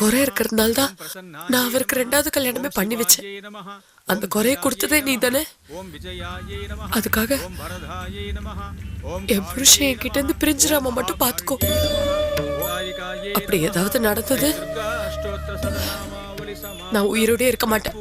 குறை இருக்கிறதுனால தான் நான் அவருக்கு ரெண்டாவது கல்யாணமே பண்ணி வச்சேன். அந்த குறையை கொடுத்ததே நீ தானே அதுக்காக என் புருஷன் என்கிட்ட இருந்து பிரிஞ்சிடாம மட்டும் பாத்துக்கோ. அப்படி ஏதாவது நடந்தது நான் உயிரோடே இருக்க மாட்டேன்.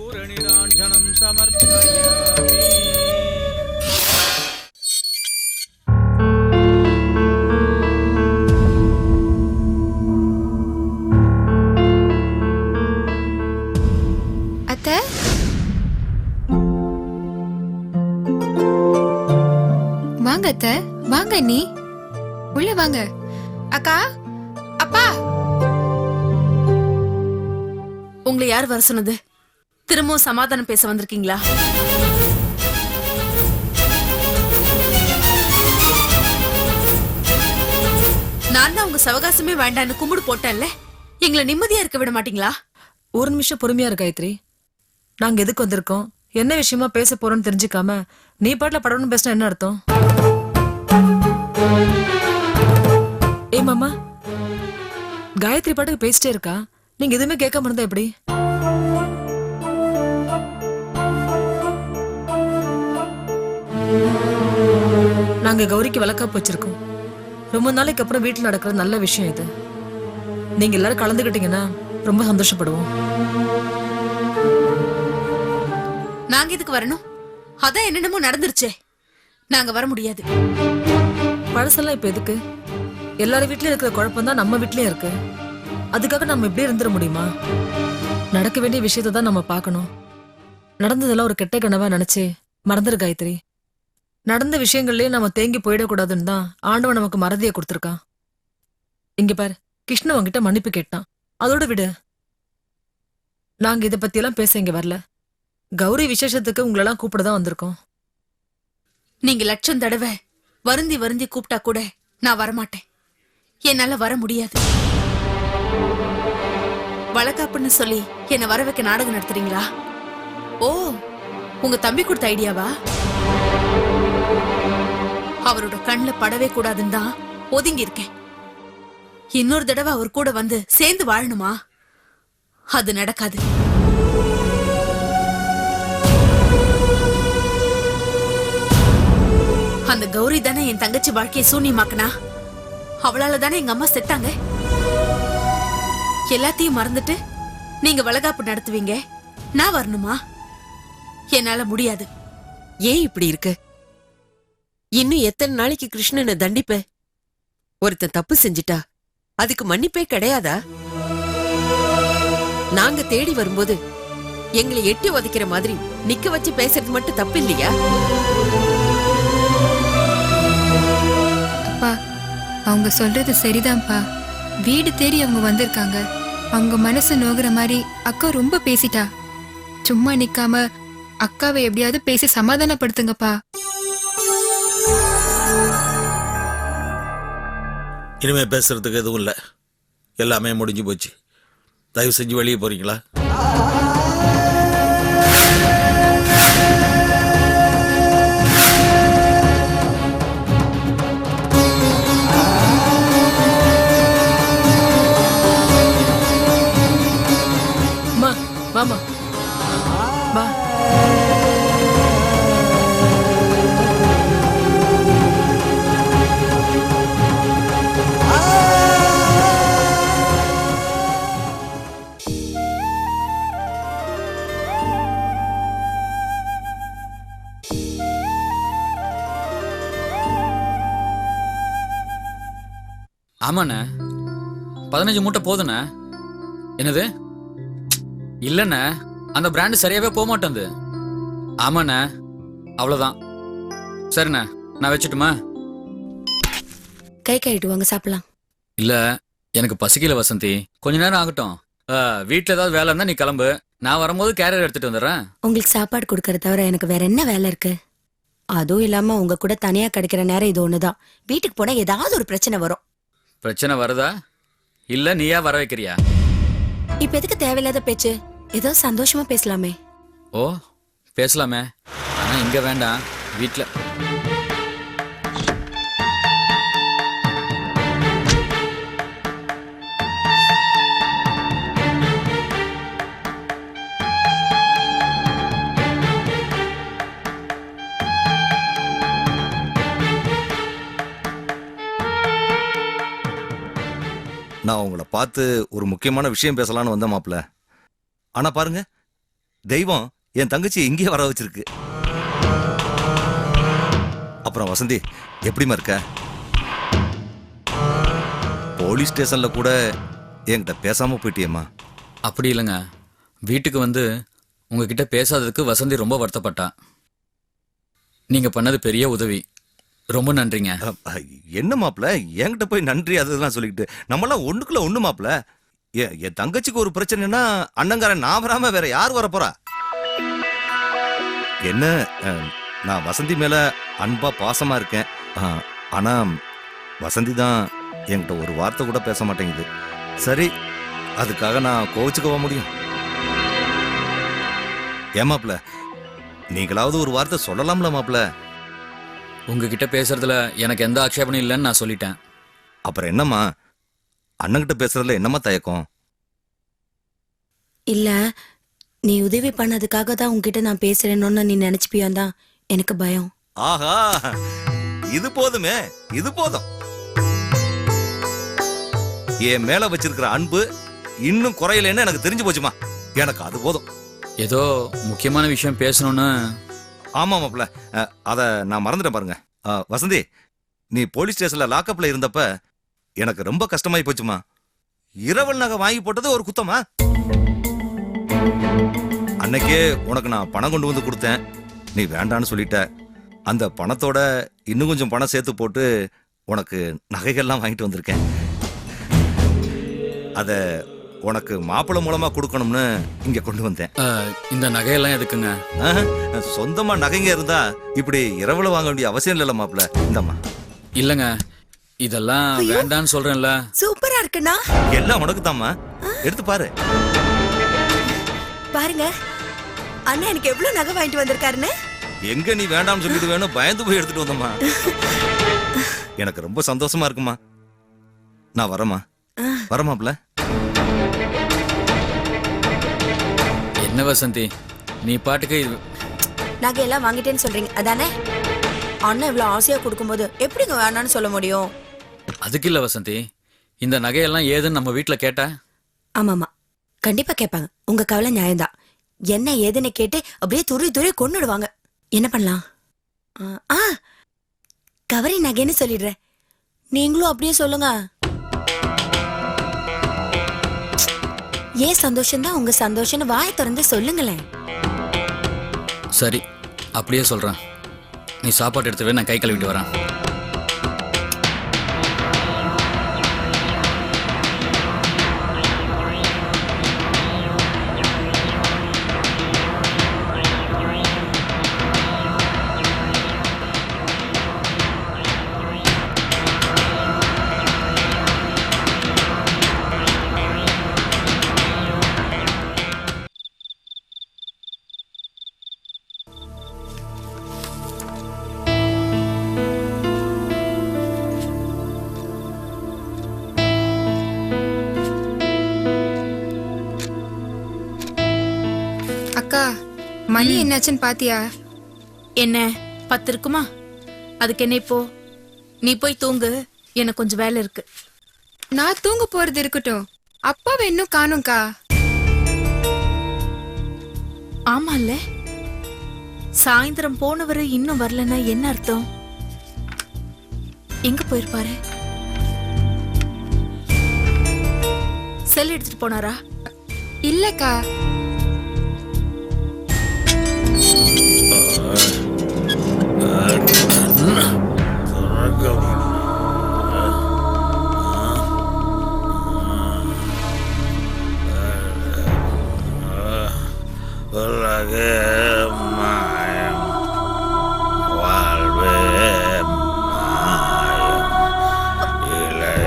அத்தை வாங்க அத்தை வாங்க நீ உள்ள வாங்க. அக்கா அப்பா. உங்களை யார் வர சொன்னது? திரும்பவும் சமாதானம் பேச வந்திருக்கீங்களா? நான் தான் உங்க சவகாசமே வேண்டான்னு கும்பிடு போட்டேன்ல. எங்களை நிம்மதியா இருக்க விட மாட்டீங்களா? ஒரு நிமிஷம் பொறுமையா இரு காயத்ரி. நாங்க எதுக்கு வந்திருக்கோம்? என்ன விஷயமா பேச போறோம்னு தெரிஞ்சுக்காம நீ பாட்டுல படம்னு பேசினா என்ன அர்த்தம்? ஏ மாமா காயத்ரி பாட்டுக்கு பேசிட்டே இருக்கா? நீங்க எதுவுமே கேட்காம இருந்தா எப்படி? நாங்க கௌரிக்கு விளக்கா வச்சிருக்கோம் ரொம்ப நாளைக்கு அப்புறம் வீட்டுல நடக்கிற நல்ல விஷயம் இது. நீங்க எல்லாரும் கலந்துக்கிட்டீங்கன்னா ரொம்ப சந்தோஷப்படுவோம். நாங்க இதுக்கு வரணும். அதான் என்னென்னமோ நடந்துருச்சே. நாங்க வர முடியாது. பழசெல்லாம் இப்ப எதுக்கு? எல்லார் வீட்லயும் இருக்கிற குழப்பம் தான் நம்ம வீட்லயும் இருக்கு. அதுக்காக நம்ம இப்படி இருந்துட முடியுமா? நடக்க வேண்டிய விஷயத்தை தான் நம்ம பார்க்கணும். நடந்ததெல்லாம் ஒரு கெட்ட கனவா நினைச்சு மறந்துரு காயத்ரி. நடந்த விஷயங்கள்லயே நம்ம தேங்கி போயிடக்கூடாதுன்னு தான் ஆண்டவன் நமக்கு மறதியை கொடுத்துருக்கான். இங்க பாரு கிருஷ்ண உன்கிட்ட மன்னிப்பு கேட்டான். அதோட விடு. நாங்க இதை பத்தி எல்லாம் பேச இங்க வரல. கௌரி விசேஷத்துக்கு உங்களெல்லாம் கூப்பிட தான் வந்திருக்கோம். நீங்க லட்சம் தடவை வருந்தி வருந்தி கூப்பிட்டா கூட நான் வரமாட்டேன். என்னால வர முடியாது. வழக்காப்புன்னு சொல்லி என்ன வர வைக்க நாடகம் நடத்துறீங்களா? ஓ உங்க தம்பி கொடுத்த ஐடியாவா? அவரோட கண்ணுல படவே கூடாதுன்னு தான் ஒதுங்கி இருக்கேன் இன்னொரு தடவை அவர் கூட வந்து சேர்ந்து வாழணுமா? அது நடக்காது. அந்த கௌரி தானே என் தங்கச்சி வாழ்க்கையை சூன்யமாக்குனா? அவளால தானே எங்க அம்மா செத்தாங்க? எல்லாத்தையும் மறந்துட்டு நீங்க வளகாப்பு நடத்துவீங்க? நான் வரணுமா? என்னால முடியாது. ஏன் இப்படி இருக்க? இன்னும் எத்தனை நாளைக்கு கிருஷ்ணனை தண்டிப்ப? ஒருத்தன் தப்பு செஞ்சிட்டா அதுக்கு மன்னிப்பே கிடையாதா? நாங்க தேடி வரும்போது எங்களை எட்டி உதைக்கிற மாதிரி நிக்க வச்சு பேசுறது மட்டும் தப்பு இல்லையா அவங்க சொல்றது சரிதான்ப்பா. வீடு தேடி அவங்க வந்திருக்காங்க. அவங்க மனசு நோகிற மாதிரி அக்கா ரொம்ப பேசிட்டா. சும்மா நிக்காம அக்காவை எப்படியாவது பேசி சமாதானப்படுத்துங்கப்பா. இனிமே பேசுறதுக்கு எதுவும் இல்லை. எல்லாமே முடிஞ்சு போச்சு. தயவு செஞ்சு வெளியே போறீங்களா? வாமா. வா. ஆமாண்ணே. பதினஞ்சு மூட்டை போதுண்ணே. என்னது? இல்லைண்ணே அந்த பிராண்டு சரியாவே போக மாட்டேங்குது ஆமாண்ணே அவ்வளோதான் சரிண்ணே நான் வச்சுட்டுமா? கை கழுவிட்டு வாங்க சாப்பிடலாம். இல்லை எனக்கு பசிக்கல வசந்தி. கொஞ்ச நேரம் ஆகட்டும். வீட்டில் ஏதாவது வேலை இருந்தால் நீ கிளம்பு. நான் வரும்போது கேரியர் எடுத்துட்டு வந்துடுறேன். உங்களுக்கு சாப்பாடு கொடுக்கறத தவிர எனக்கு வேற என்ன வேலை இருக்கு? அதுவும் இல்லாம உங்க கூட தனியா கிடைக்கிற நேரம் இது ஒண்ணுதான். வீட்டுக்கு போனா ஏதாவது ஒரு பிரச்சனை வரும். பிரச்சனை வருதா? இல்லை நீயா வர வைக்கிறியா? இப்ப எதுக்கு தேவையில்லாத பேச்சு? ஏதோ சந்தோஷமா பேசலாமே. ஓ பேசலாமே. ஆனா இங்கே வேண்டாம் வீட்டில் பார்த்து ஒரு முக்கியமான விஷயம் பேசலாம்னு வந்தேன் மாப்ள ஆனா பாருங்க தெய்வம் என் தங்கச்சி இங்கேயே வர வச்சிருக்கு. அப்புறம் வசந்தி எப்படிம்மா இருக்க? போலீஸ் ஸ்டேஷன்ல கூட என்கிட்ட பேசாம போயிட்டியேம்மா. அப்படி இல்லைங்க. வீட்டுக்கு வந்து உங்ககிட்ட பேசாததுக்கு வசந்தி ரொம்ப வருத்தப்பட்டா. நீங்க பண்ணது பெரிய உதவி. ரொம்ப நன்றிங்க. என்ன மாப்பிள? என்கிட்ட போய் நன்றி அதெல்லாம் சொல்லிக்கிட்டு. நம்மளாம் ஒண்ணுக்குள்ள ஒண்ணு மாப்ள என் என் தங்கச்சிக்கு ஒரு பிரச்சனைனா அண்ணங்காரன் நான் வராம வேற யார் வர போறா என்ன நான் வசந்தி மேல அன்பா பாசமா இருக்கேன். ஆனா வசந்தி தான் என்கிட்ட ஒரு வார்த்தை கூட பேச மாட்டேங்குது. சரி அதுக்காக நான் கோவிச்சுக்கவா முடியும்? ஏமாப்ல நீங்களாவது ஒரு வார்த்தை சொல்லலாம்ல மாப்பிள்ள உங்ககிட்ட பேசுறதுல எனக்கு எந்த ஆட்சேபனும் இல்லைன்னு நான் சொல்லிட்டேன். அப்புறம் என்னம்மா? அண்ணன்கிட்ட பேசுறதுல என்னம்மா தயக்கம்? இல்ல நீ உதவி பண்ணதுக்காக தான் உன்கிட்ட நான் பேசுறேன்னு நீ நினைச்சுப்பியான் தான்? எனக்கு பயம். ஆஹா! இது போதுமே இது போதும். என் மேல வச்சிருக்கிற அன்பு இன்னும் குறையலன்னு எனக்கு தெரிஞ்சு போச்சுமா? எனக்கு அது போதும். ஏதோ முக்கியமான விஷயம் பேசணும்னு ஆமாம் மாப்ள அதை நான் மறந்துட்டேன் பாருங்க. வசந்தி நீ போலீஸ் ஸ்டேஷனில் லாக்கப்பில் இருந்தப்ப எனக்கு ரொம்ப கஷ்டமாயி போச்சுமா. இரவல் நகை வாங்கி போட்டது ஒரு குத்தமா? அன்னைக்கே உனக்கு நான் பணம் கொண்டு வந்து கொடுத்தேன். நீ வேண்டான்னு சொல்லிட்ட. அந்த பணத்தோட இன்னும் கொஞ்சம் பணம் சேர்த்து போட்டு உனக்கு நகைகள்லாம் வாங்கிட்டு வந்திருக்கேன். அதை உனக்கு மாப்பிள்ளை மூலமா கொடுக்கணும்னு இங்க கொண்டு வந்தேன். இந்த நகையெல்லாம் எதுக்குங்க? ஆஹா, சொந்தமா நகைங்க இருந்தா இப்படி இரவுல வாங்க வேண்டிய அவசியம் இல்லைல்ல மாப்ள இந்தம்மா. இல்லைங்க இதெல்லாம் வேண்டான்னு சொல்றேன்ல. சூப்பரா இருக்குண்ணா. எல்லாம் உனக்கு தாம்மா எடுத்து பாரு. பாருங்க அண்ணா எனக்கு எவ்வளவு நகை வாங்கிட்டு வந்திருக்காருன்னு. எங்க நீ வேண்டாம்னு சொல்லிட்டு வேணும்? பயந்து போய் எடுத்துட்டு வந்தம்மா. எனக்கு ரொம்ப சந்தோஷமா இருக்குமா நான் வரேம்மா. வரமாப்ல என்ன வசந்தி? நீ பாட்டுக்கு இது- நகை எல்லாம் வாங்கிட்டேன்னு சொல்றீங்க. அதானே? அண்ணன் இவ்வளவு ஆசையா கொடுக்கும்போது எப்படிங்க வேணாம்னு சொல்ல முடியும்? அதுக்கு இல்ல வசந்தி. இந்த நகையெல்லாம் ஏதுன்னு நம்ம வீட்ல கேட்டா? ஆமாமா. கண்டிப்பா கேட்பாங்க. உங்க கவலை நியாயம்தான். என்ன ஏதுன்னு கேட்டு அப்படியே துரி துரி கொன்னுடுவாங்க. என்ன பண்ணலாம்? ஆ, ஆ. கவரி நகைன்னு சொல்லிடுறேன். நீங்களும் அப்படியே சொல்லுங்க. ஏன் சந்தோஷம்தான்? உங்க சந்தோஷம்னு வாயை திறந்து சொல்லுங்களேன். சரி அப்படியே சொல்கிறான் நீ சாப்பாடு எடுத்து வை, நான் கை கழுவிட்டு வரேன். மணி என்னாச்சுன்னு பாத்தியா? என்ன? பத்து இருக்குமா அதுக்கு என்ன இப்போ? நீ போய் தூங்கு. எனக்கு கொஞ்சம் வேலை இருக்கு. நான் தூங்க போறது இருக்கட்டும். அப்பாவை இன்னும் காணும்க்கா. ஆமால்ல. சாயந்தரம் போனவரு இன்னும் வரலன்னா என்ன அர்த்தம்? எங்க போயிருப்பாரு? செல் எடுத்துட்டு போனாரா? இல்லக்கா.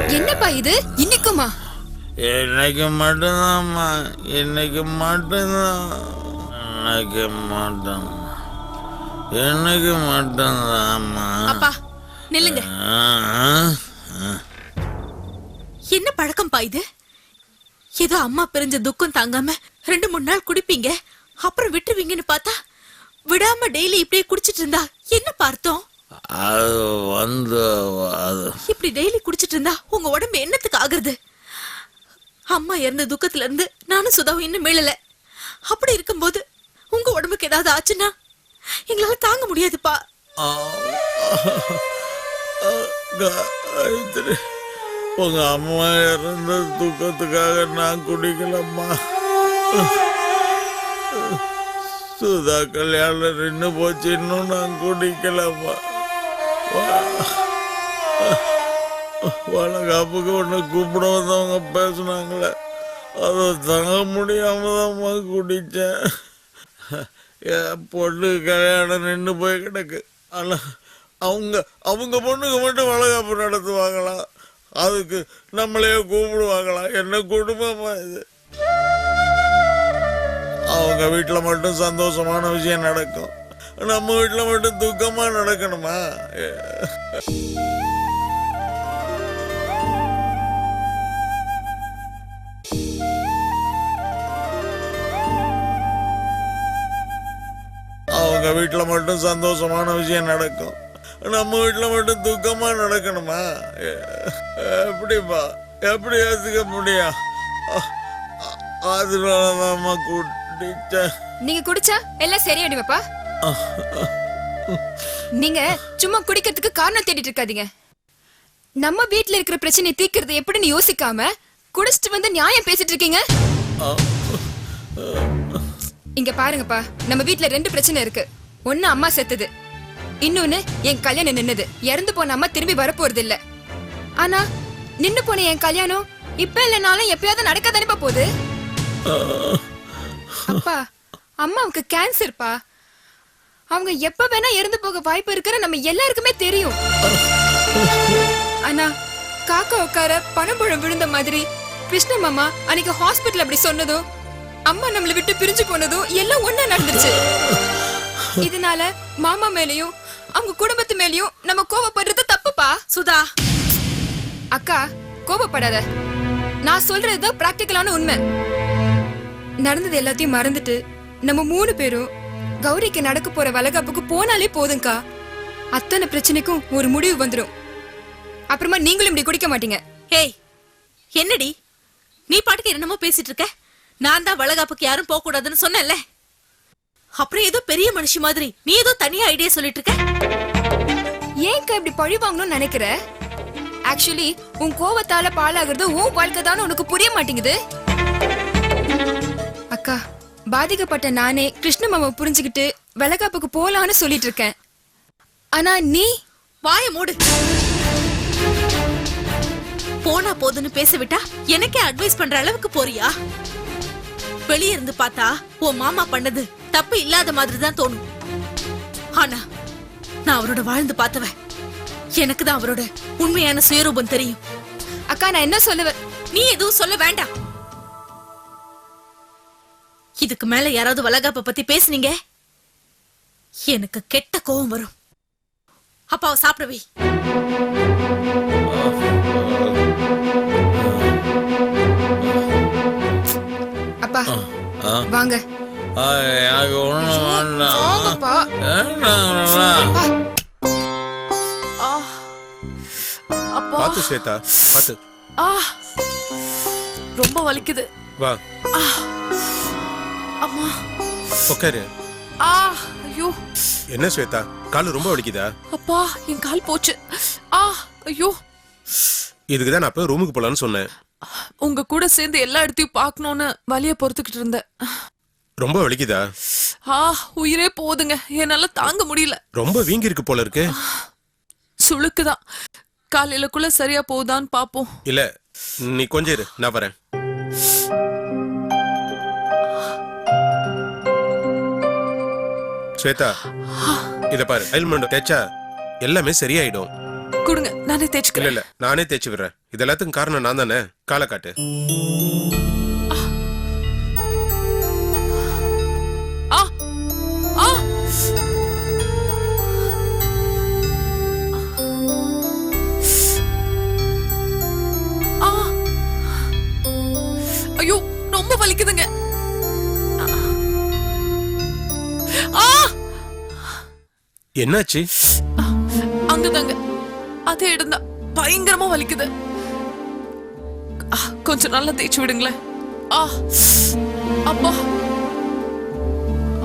என்னப்பா இது? இன்னைக்குமா? இன்னைக்கு மட்டும்தாம்மா. இன்னைக்கு மட்டும்தான். இன்னைக்கு மட்டும். இன்னைக்கு மட்டும்தாம்மா அப்பா நில்லுங்க. என்ன பழக்கம்பா இது? ஏதோ அம்மா பிரிஞ்ச துக்கம் தாங்காம ரெண்டு மூணு நாள் குடிப்பீங்க அப்புறம் விட்டுருவீங்கன்னு பார்த்தா விடாம டெய்லி இப்படியே குடிச்சிட்டு இருந்தா என்ன பார்த்தோம்? அது வந்து அது. இப்படி டெய்லி குடிச்சிட்டு இருந்தா உங்க உடம்பு என்னத்துக்கு ஆகுறது? அம்மா இறந்த துக்கத்துல இருந்து நானும் சுதாவும் இன்னும் மீளல. அப்படி இருக்கும்போது உங்க உடம்புக்கு ஏதாவது ஆச்சுன்னா எங்களால தாங்க முடியாதுப்பா. காயத்ரி உங்க அம்மா இறந்த துக்கத்துக்காக நான் குடிக்கலம்மா. சுதா கல்யாணம் நின்று போச்சு இன்னும் நான் குடிக்கலம்மா. வளகாப்புக்கு ஒன்று கூப்பிட வந்தவங்க பேசுனாங்களே அதை தாங்க முடியாம தான் குடித்தேன் என் பொண்ணு கல்யாணம் நின்று போய் கிடக்கு. ஆனால் அவங்க அவங்க பொண்ணுக்கு மட்டும் வளகாப்பு நடத்துவாங்களா? அதுக்கு நம்மளையே கூப்பிடுவாங்களா? என்ன குடும்பமா இது? அவங்க வீட்டில் மட்டும் சந்தோஷமான விஷயம் நடக்கும். நம்ம வீட்டில் மட்டும் துக்கமாக நடக்கணுமா? அவங்க வீட்டில் மட்டும் சந்தோஷமான விஷயம் நடக்கும். நம்ம வீட்டில் மட்டும் துக்கமா நடக்கணுமா? எப்படிப்பா? எப்படி ஏற்றுக்க முடியும்? அதனாலதாம்மா குடிச்சேன். நீங்க குடிச்சா எல்லாம் சரியாயிடுவாப்பா நீங்க சும்மா குடிக்கிறதுக்கு காரணம் தேடிட்டு இருக்காதீங்க. நம்ம வீட்ல இருக்கிற பிரச்சனையை தீர்க்கறது எப்படின்னு யோசிக்காம குடிச்சிட்டு வந்து நியாயம் பேசிட்டு இருக்கீங்க? இங்க பாருங்கப்பா நம்ம வீட்ல ரெண்டு பிரச்சனை இருக்கு. ஒன்னு அம்மா செத்தது. இன்னொன்னு என் கல்யாணம் நின்னது. இறந்து போன அம்மா திரும்பி வரப்போறது இல்ல ஆனா நின்னு போன என் கல்யாணம் இப்ப இல்லைனாலும் எப்பயாவது நடக்க தானே போகுது? அப்பா அம்மாவுக்கு கேன்சர்ப்பா அவங்க எப்ப வேணா இறந்து போக வாய்ப்பு இருக்கிற நம்ம எல்லாருக்குமே தெரியும். ஆனா காக்கா உட்கார பணம்பழம் விழுந்த மாதிரி கிருஷ்ண மாமா அன்னைக்கு ஹாஸ்பிட்டல் அப்படி சொன்னதும் அம்மா நம்மளை விட்டு பிரிஞ்சு போனதும் எல்லாம் ஒன்னா நடந்துருச்சு. இதனால மாமா மேலயும் அவங்க குடும்பத்து மேலயும் நம்ம கோவப்படுறது தப்புப்பா. சுதா. அக்கா கோபப்படாத நான் சொல்றதுதான் பிராக்டிக்கலான உண்மை. நடந்தது எல்லாத்தையும் மறந்துட்டு நம்ம மூணு பேரும் கௌரிக்கு நடக்க போற வளகாப்புக்கு போனாலே போதும்க்கா. அத்தனை பிரச்சனைக்கும் ஒரு முடிவு வந்துடும் அப்புறமா நீங்களும் இப்படி குடிக்க மாட்டீங்க. ஏய் என்னடி? நீ பாட்டுக்கு என்னமோ பேசிட்டு இருக்க? நான் தான் வளகாப்புக்கு யாரும் போக கூடாதுன்னு சொன்னேன்ல. அப்புறம் ஏதோ பெரிய மனுஷி மாதிரி. நீ ஏதோ தனியா ஐடியா சொல்லிட்டு இருக்க ஏன்க்கா இப்படி பழி வாங்கணும்னு நினைக்கிற? ஆக்சுவலி உன் கோவத்தால பாழாகிறது உன் வாழ்க்கை தானே உனக்கு புரிய மாட்டேங்குது. அக்கா பாதிக்கப்பட்ட நானே கிருஷ்ண மாமா புரிஞ்சுக்கிட்டு வளகாப்புக்கு போலான்னு சொல்லிட்டு இருக்கேன் ஆனா நீ? வாய மூடு. போனா போதுன்னு பேச விட்டா எனக்கே அட்வைஸ் பண்ற அளவுக்கு போறியா? வெளிய இருந்து பார்த்தா உன் மாமா பண்ணது தப்பு இல்லாத மாதிரி தான் தோணும். ஆனா நான் அவரோட வாழ்ந்து பார்த்தவன். எனக்கு தான் அவரோட உண்மையான சுயரூபம் தெரியும். அக்கா நான் என்ன சொல்லுவேன் நீ எதுவும் சொல்ல வேண்டாம். இதுக்கு மேல யாராவது வளகாப்ப பத்தி பேசுனீங்க? எனக்கு கெட்ட கோவம் வரும். அப்பாவை சாப்பிடவே வாங்க. எனக்கு ஒன்றும் வேண்டாம். வாங்கப்பா. வேண்டாம் பார்த்து ஸ்வேதா பார்த்து ஆ. ரொம்ப வலிக்குது. வா. அம்மா. உட்காரு ஆ ஐயோ. என்ன ஸ்வேதா? கால் ரொம்ப வலிக்குதா? அப்பா என் கால் போச்சு. ஆ ஐயோ. இதுக்கு தான் நான் அப்போ ரூமுக்கு போலான்னு சொன்னேன். உங்க கூட சேர்ந்து எல்லா இடத்தையும் பார்க்கணும்னு வலிய பொறுத்துக்கிட்டு இருந்தேன். ரொம்ப வலிக்குதா? ஆ உயிரே போதுங்க. என்னால தாங்க முடியல. ரொம்ப வீங்கி இருக்கு போல இருக்கு. சுளுக்குதான். காலையிலக்குள்ள சரியா போகுதான்னு பாப்போம். இல்ல நீ கொஞ்சம் இரு. நான் வரேன். ஸ்வேதா இத பாரு. அயல்மெண்ட் தேய்ச்சா எல்லாமே சரியாயிடும். கொடுங்க. நானே தேய்ச்சிக்கிறேன். இல்ல நானே தேய்ச்சி விடுறேன் இது எல்லாத்துக்கும் காரணம் நான் தானே? காலை காட்டு. ஐயோ ரொம்ப வலிக்குதுங்க. என்னாச்சு? அங்கதாங்க. அதே இடம்தான் பயங்கரமா வலிக்குது. கொஞ்சம் நல்லா தேய்ச்சி விடுங்களேன். ஆ அப்பா.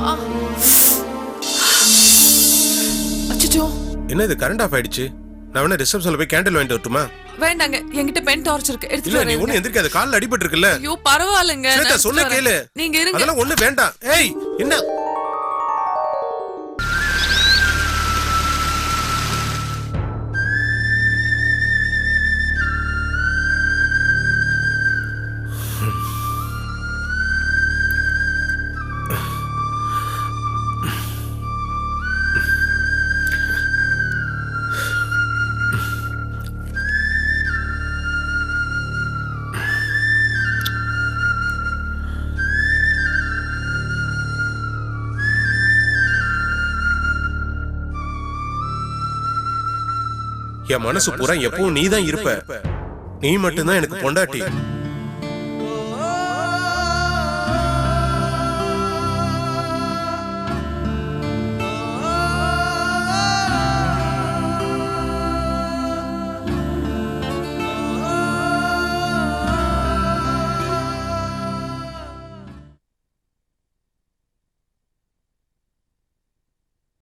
ஆ. அச்சச்சோ. என்ன இது கரண்ட் ஆஃப் ஆயிடுச்சு? நான் வேணா ரிசப்ஷன்ல போய் கேண்டில் வாங்கிட்டு வரட்டுமா? வேண்டாங்க என்கிட்ட பென் டார்ச் இருக்கு. எடுத்துட்டு இல்ல நீ வரேன் ஒண்ணு எந்திரிக்காத கால்ல அடிபட்டு இருக்குல்ல ஐயோ பரவாயில்லைங்க. எடுத்துட்டு சொன்ன வரேன். கேளு. நீங்க இருங்க. அதெல்லாம் ஒண்ணு வேண்டாம். ஏய் என்ன? என் மனசு பூரா எப்பவும் நீ தான் இருப்ப. நீ மட்டும்தான் எனக்கு பொண்டாட்டி.